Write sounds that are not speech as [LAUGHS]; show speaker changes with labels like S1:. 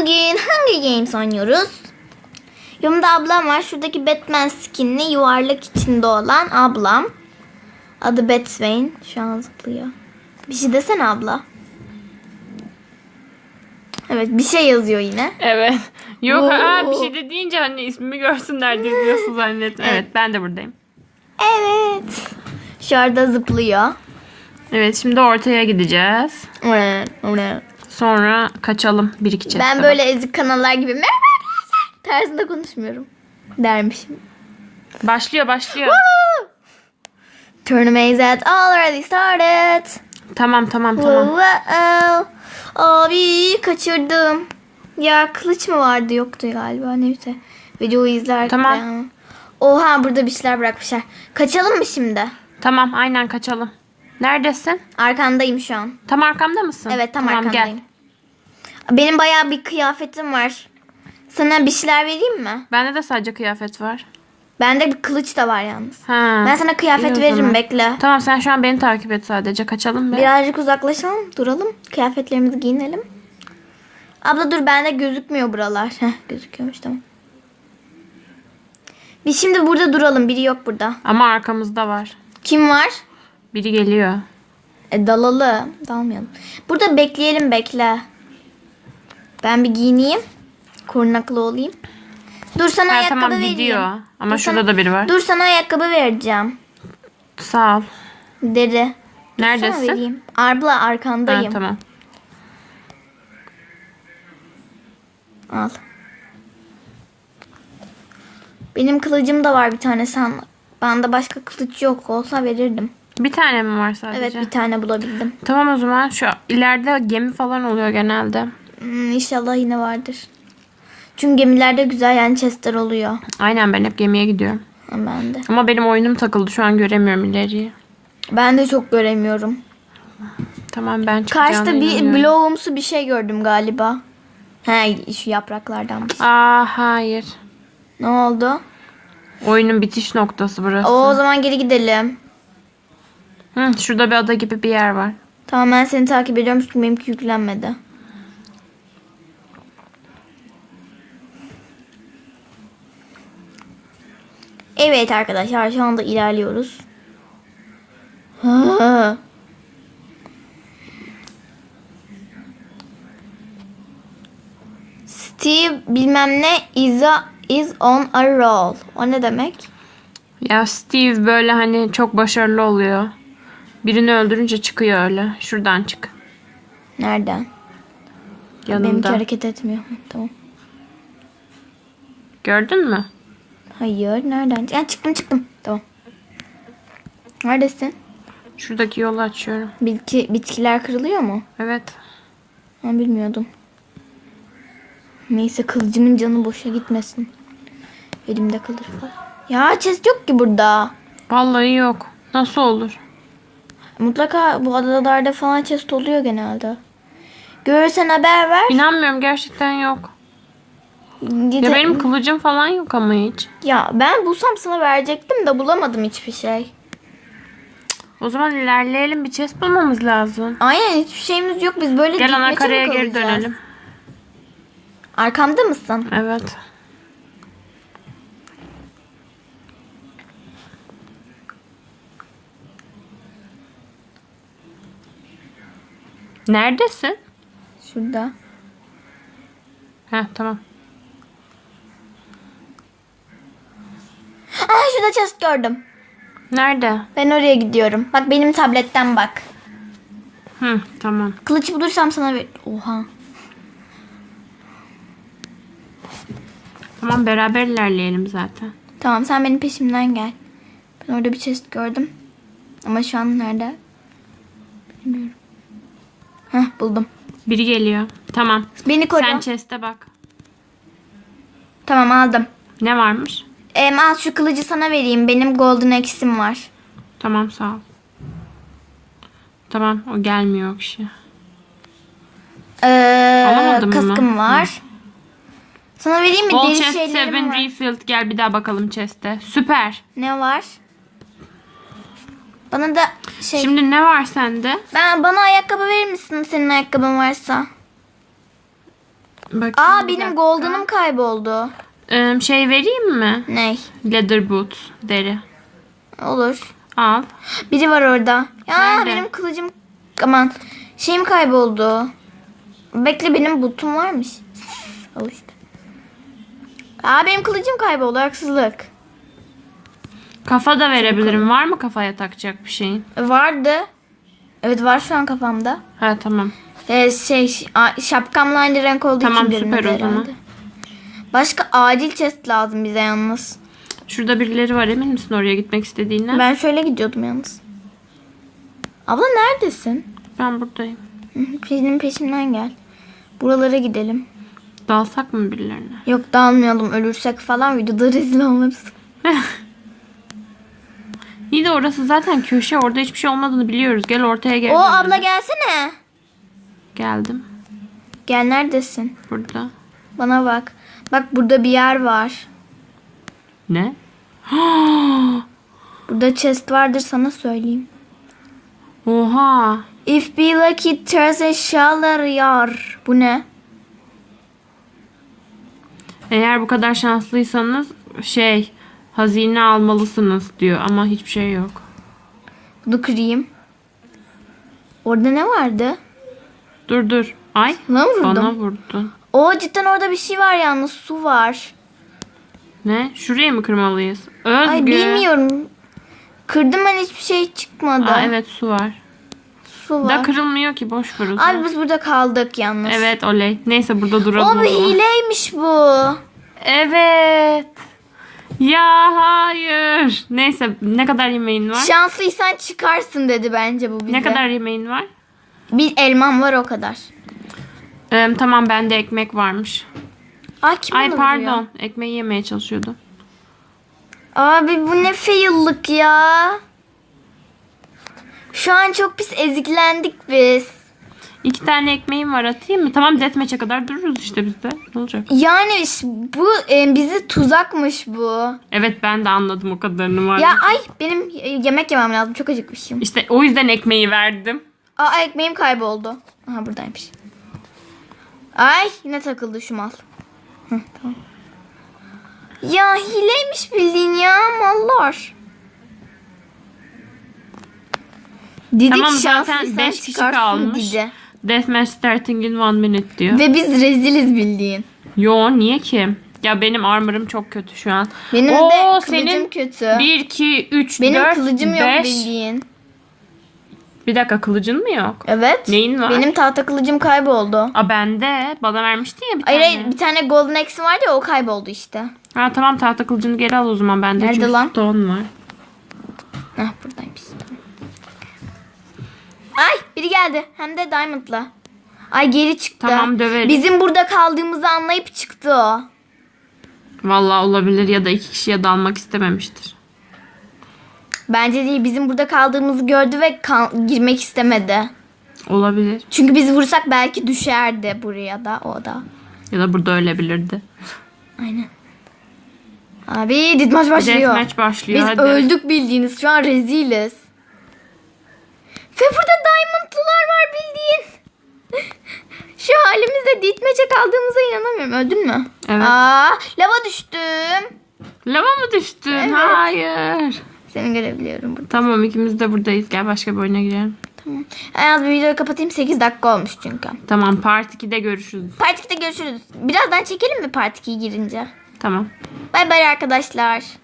S1: Bugün hangi games oynuyoruz? Yanımda ablam var. Şuradaki Batman skinli yuvarlak içinde olan ablam. Adı Batwayne. Şu an zıplıyor. Bir şey desene abla. Evet bir şey yazıyor yine.
S2: Evet. Yok
S1: Oo.
S2: ha bir şey de deyince hani ismimi görsünler diye diyorsun zannettim. Evet ben de buradayım.
S1: Evet. Şu anda zıplıyor.
S2: Evet şimdi ortaya gideceğiz. Sonra kaçalım bir iki chest'e
S1: Ben böyle ezik kanallar gibi merhaba tarzında konuşmuyorum. Dermişim.
S2: Başlıyor başlıyor.
S1: Tournament had already started.
S2: tamam tamam tamam.
S1: Wow. Abi kaçırdım. Ya kılıç mı vardı yoktu galiba neyse. Videoyu izlerken.
S2: Tamam.
S1: Oha burada bir şeyler bırakmışlar. Kaçalım mı şimdi?
S2: Tamam aynen kaçalım. Neredesin?
S1: Arkandayım şu an.
S2: Tam arkamda mısın?
S1: Evet tam
S2: tamam,
S1: arkandayım.
S2: Gel.
S1: Benim bayağı bir kıyafetim var. Sana bir şeyler vereyim mi?
S2: Bende de sadece kıyafet var.
S1: Bende bir kılıç da var yalnız.
S2: Ha.
S1: Ben sana kıyafet veririm
S2: zaman.
S1: bekle.
S2: Tamam sen şu an beni takip et sadece. Kaçalım mı?
S1: Birazcık uzaklaşalım, duralım. Kıyafetlerimizi giyinelim. Abla dur bende gözükmüyor buralar. Heh, gözüküyormuş tamam. Biz şimdi burada duralım. Biri yok burada.
S2: Ama arkamızda var.
S1: Kim var?
S2: Biri geliyor.
S1: E, dalalı. Dalmayalım. Burada bekleyelim bekle. Ben bir giyineyim. Korunaklı olayım. Dur sana
S2: Ha,
S1: ayakkabı
S2: tamam
S1: vereyim.
S2: gidiyor. Ama
S1: Dur
S2: şurada
S1: sana-
S2: da biri var.
S1: Dur sana ayakkabı vereceğim.
S2: Sağ ol.
S1: Deri. Sana
S2: Neredesin?
S1: vereyim. Abla
S2: Ha,
S1: arkandayım.
S2: tamam.
S1: Al. Benim kılıcım da var bir tane sen. Bende başka kılıç yok olsa verirdim.
S2: Bir tane mi var sadece?
S1: Evet bir tane bulabildim.
S2: Tamam o zaman şu ileride gemi falan oluyor genelde.
S1: Hmm, inşallah yine vardır. Çünkü gemilerde güzel yani chestler oluyor.
S2: Aynen ben hep gemiye gidiyorum.
S1: Ha, Ben de.
S2: Ama benim oyunum takıldı şu an göremiyorum ileriyi.
S1: Ben de çok göremiyorum.
S2: Tamam ben çıkacağına
S1: Karşıda bir
S2: inanıyorum.
S1: bloğumsu bir şey gördüm galiba. He şu yapraklardanmış.
S2: Aa hayır.
S1: Ne oldu?
S2: Oyunun bitiş noktası burası.
S1: O, o zaman geri gidelim.
S2: Hı, şurada bir ada gibi bir yer var.
S1: Tamam ben seni takip ediyorum çünkü benimki yüklenmedi. Evet arkadaşlar şu anda ilerliyoruz. Ha. [LAUGHS] Steve bilmem ne is, a, is on a roll. O ne demek?
S2: Ya Steve böyle hani çok başarılı oluyor. Birini öldürünce çıkıyor öyle. Şuradan çık.
S1: Nereden? Benimki
S2: Yanında.
S1: hareket etmiyor. Tamam.
S2: Gördün mü?
S1: Hayır. Nereden? Ya çıktım çıktım. Tamam. Neredesin?
S2: Şuradaki yolu açıyorum.
S1: Bitki, bitkiler kırılıyor mu?
S2: Evet.
S1: Ben bilmiyordum. Neyse kılıcımın canı boşa gitmesin. Elimde kalır falan. Ya chest yok ki burada.
S2: Vallahi yok. Nasıl olur?
S1: Mutlaka bu adalarda falan chest oluyor genelde. Görürsen haber ver.
S2: İnanmıyorum gerçekten yok.
S1: Gide-
S2: Ya benim kılıcım falan yok ama hiç.
S1: ya ben bulsam sana verecektim de bulamadım hiçbir şey.
S2: O zaman ilerleyelim bir chest bulmamız lazım.
S1: Aynen hiçbir şeyimiz yok. Biz böyle
S2: Gel ana
S1: dikmeçe mi
S2: karaya geri
S1: kalacağız?
S2: dönelim.
S1: Arkamda mısın?
S2: Evet. Neredesin?
S1: Şurada.
S2: Heh tamam.
S1: Aa şurada chest gördüm.
S2: Nerede?
S1: Ben oraya gidiyorum. Bak benim tabletten bak.
S2: Hı tamam.
S1: Kılıç bulursam sana ver. Oha.
S2: Tamam beraber ilerleyelim zaten.
S1: Tamam sen benim peşimden gel. Ben orada bir chest gördüm. Ama şu an nerede? Bilmiyorum. Heh buldum.
S2: Biri geliyor. Tamam.
S1: Beni koru.
S2: Sen chest'e bak.
S1: Tamam aldım.
S2: Ne varmış?
S1: Em, al şu kılıcı sana vereyim. Benim golden axe'im var.
S2: Tamam sağ ol. Tamam o gelmiyor o kişi.
S1: Ee,
S2: Alamadım
S1: kaskım
S2: mı?
S1: var. Sana vereyim mi?
S2: Bol
S1: Deri
S2: chest
S1: şeylerim
S2: 7
S1: var.
S2: refilled. Gel bir daha bakalım chest'e. Süper.
S1: Ne var? Bana da şey...
S2: Şimdi ne var sende?
S1: Ben bana ayakkabı verir misin senin ayakkabın varsa?
S2: Bakayım
S1: Aa benim
S2: dakika.
S1: golden'ım kayboldu.
S2: Ee, şey vereyim mi?
S1: Ney?
S2: Leather boot deri.
S1: Olur.
S2: Al.
S1: Biri var orada. Ya
S2: Nerede?
S1: benim kılıcım aman şeyim kayboldu. Bekle benim butum varmış. Al işte. Aa benim kılıcım kayboldu haksızlık.
S2: Kafa da verebilirim. Var mı kafaya takacak bir şeyin?
S1: Vardı. Evet var şu an kafamda.
S2: Ha tamam.
S1: Ee, şey a- şapkamla aynı renk olduğu
S2: Tamam,
S1: için
S2: süper o zaman.
S1: herhalde. Başka acil chest lazım bize yalnız.
S2: Şurada birileri var emin misin oraya gitmek istediğine?
S1: Ben şöyle gidiyordum yalnız. Abla neredesin?
S2: Ben buradayım.
S1: Benim peşimden gel. Buralara gidelim.
S2: Dalsak mı birilerine?
S1: Yok dağılmayalım ölürsek falan videoda rezil oluruz. [LAUGHS]
S2: İyi de orası zaten köşe. Orada hiçbir şey olmadığını biliyoruz. Gel ortaya gel.
S1: O abla gelsene.
S2: Geldim.
S1: Gel neredesin?
S2: Burada.
S1: Bana bak. Bak burada bir yer var.
S2: Ne? [GASPS]
S1: Burada chest vardır sana söyleyeyim.
S2: Oha.
S1: If be lucky a shallow yar. Bu ne?
S2: Eğer bu kadar şanslıysanız şey hazine almalısınız diyor ama hiçbir şey yok.
S1: Bunu kırayım. Orada ne vardı?
S2: Dur dur. Ay.
S1: Mı vurdun?
S2: Bana vurdun.
S1: O cidden orada bir şey var yalnız su var.
S2: Ne? Şuraya mı kırmalıyız? Özgü.
S1: Ay bilmiyorum. Kırdım ben hiçbir şey çıkmadı.
S2: Aa, evet su var.
S1: Su
S2: Da
S1: var.
S2: kırılmıyor ki boş ver o zaman.
S1: Abi biz burada kaldık yalnız.
S2: Evet oley. Neyse burada duralım.
S1: O bir hileymiş bu.
S2: Evet. Ya hayır. Neyse ne kadar yemeğin var?
S1: Şanslıysan çıkarsın dedi bence bu bize.
S2: Ne kadar yemeğin var?
S1: Bir elmam var o kadar.
S2: Ee, tamam bende ekmek varmış.
S1: Ay kim
S2: Ay pardon.
S1: vuruyor?
S2: Ekmeği yemeye çalışıyordum.
S1: Abi bu ne fail'lık ya. Şu an çok pis eziklendik biz.
S2: İki tane ekmeğim var atayım mı? Tamam deathmatch'e kadar dururuz işte biz de. Ne olacak?
S1: Yani ş- bu e, bizi tuzakmış bu.
S2: Evet ben de anladım o kadarını var.
S1: Ya ay benim e, yemek yemem lazım. Çok acıkmışım.
S2: İşte o yüzden ekmeği verdim.
S1: Aa ekmeğim kayboldu. Aha buradaymış. Ay yine takıldı şu mal. Hı, tamam. Ya hileymiş bildiğin ya mallar. Dedik
S2: tamam zaten
S1: şanslıysan
S2: 5 kişi
S1: çıkarsın
S2: kalmış.
S1: dedi.
S2: Deathmatch starting in one minute diyor.
S1: Ve biz reziliz bildiğin.
S2: Yo niye ki? Ya benim armor'ım çok kötü şu an.
S1: Benim
S2: Oo,
S1: de kılıcım
S2: senin
S1: kötü.
S2: 1, 2, 3,
S1: Benim
S2: 4,
S1: kılıcım yok
S2: 5.
S1: bildiğin.
S2: Bir dakika kılıcın mı yok?
S1: Evet.
S2: Neyin var?
S1: Benim tahta kılıcım kayboldu.
S2: Aa bende. Bana vermiştin ya bir
S1: Hayır
S2: tane.
S1: hayır bir tane golden axe vardı ya o kayboldu işte.
S2: Ha tamam tahta kılıcını geri al o zaman bende.
S1: Nerede
S2: çünkü
S1: lan?
S2: stone var.
S1: Heh buradaymış. Ay biri geldi. Hem de diamond'la. Ay geri çıktı.
S2: Tamam, döveriz.
S1: Bizim burada kaldığımızı anlayıp çıktı o.
S2: Vallahi olabilir ya da iki kişiye dalmak istememiştir.
S1: Bence değil bizim burada kaldığımızı gördü ve girmek istemedi.
S2: Olabilir.
S1: Çünkü biz vursak belki düşerdi buraya da o da.
S2: Ya da burada ölebilirdi.
S1: Aynen. Abi ditmaç başlıyor.
S2: Deathmatch başlıyor
S1: Biz
S2: hadi.
S1: öldük bildiğiniz şu an reziliz. Ve burada diamondlılar var bildiğin. Şu halimizde ditmeçe kaldığımıza inanamıyorum. Öldün mü?
S2: Evet.
S1: Aa, lava düştüm.
S2: Lava mı düştün?
S1: Evet.
S2: Hayır.
S1: Seni görebiliyorum burada.
S2: Tamam ikimiz de buradayız. Gel başka bir oyuna girelim.
S1: Tamam. En az bir videoyu kapatayım. 8 dakika olmuş çünkü.
S2: Tamam part 2'de görüşürüz.
S1: Part 2'de görüşürüz. Birazdan çekelim mi Part 2'ye girince?
S2: Tamam.
S1: Bay bay arkadaşlar.